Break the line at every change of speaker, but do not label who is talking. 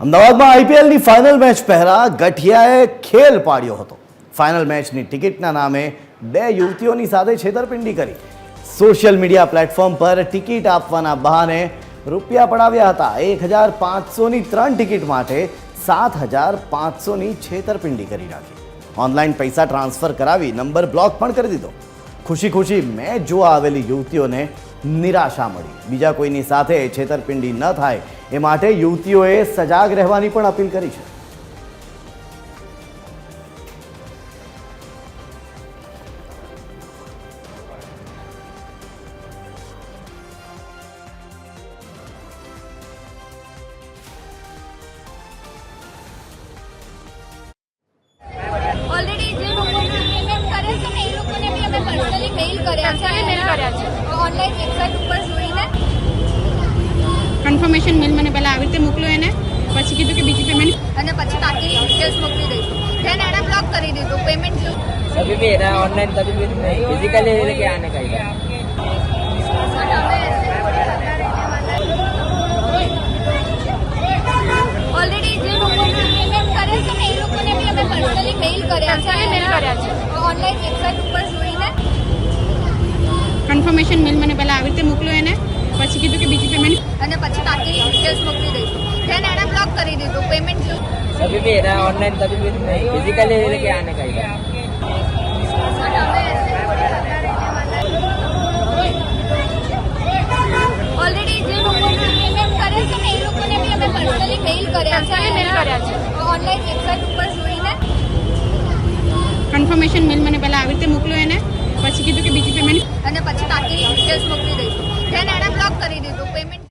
અમદાવાદમાં આઈપીએલની final match પહેલા ગઠિયાએ ખેલ પાડ્યો હતો. ફાઇનલ મેચની ટિકિટના નામે બે યુવતીઓની સાથે છેતરપિંડી કરી. સોશિયલ મીડિયા પ્લેટફોર્મ પર ટિકિટ આપવાના બહાને રૂપિયા પડાવ્યા હતા. એક હજાર પાંચસોની ત્રણ ટિકિટ માટે સાત હજાર પાંચસોની છેતરપિંડી કરી નાખી. ઓનલાઈન પૈસા ટ્રાન્સફર કરાવી નંબર બ્લોક પણ કરી દીધો. ખુશી ખુશી મેચ જોવા આવેલી યુવતીઓને નિરાશા મળી. બીજા કોઈની સાથે છેતરપિંડી ન થાય એ માટે યુવતીઓએ સજાગ રહેવાની પણ અપીલ કરી છે.
ઓનલાઈન જે
કન્ફર્મેશન મેલ મને પહેલાં આવી રીતે મોકલો એને. પછી કીધું કે બીજી પેમેન્ટ
અને પછી બાકીની ડિટેલ્સ મોકલી દઈશું. ધેન એણે બ્લોક કરી દીધું. પેમેન્ટ
જોઈ ઓનલાઈન ફિઝિકલી
ઓલરેડી જે કરે એ લોકોને
કન્ફર્મેશન મેલ મને પહેલાં આવી રીતે મોકલ્યો એને. પછી કીધું કે બીજી પેમેન્ટ
અને પછી બાકીની ડિટેલ્સ મોકલી દઈશું. ધેન એને બ્લોક કરી દીધું પેમેન્ટ
સભી બી એના ઓનલાઈન સભી બી નહીં. ફિઝિકલી એટલે કે આને કહી
ઓલરેડી જે લોકોને પેમેન્ટ કરે છે ને એ લોકોને બી અમે પર્સનલી મેઇલ કર્યા છે.
મેઇલ કર્યા છે.
ઓનલાઈન વેબસાઇટ ઉપર જોઈને.
કન્ફર્મેશન મેલ મને પહેલાં આવી રીતે મોકલો એને. પછી કીધું કે બીજી પેમેન્ટ
અને પછી બાકીની ડિટેલ્સ મોકલી દઈશું એને બ્લોક કરી દીધું. પેમેન્ટ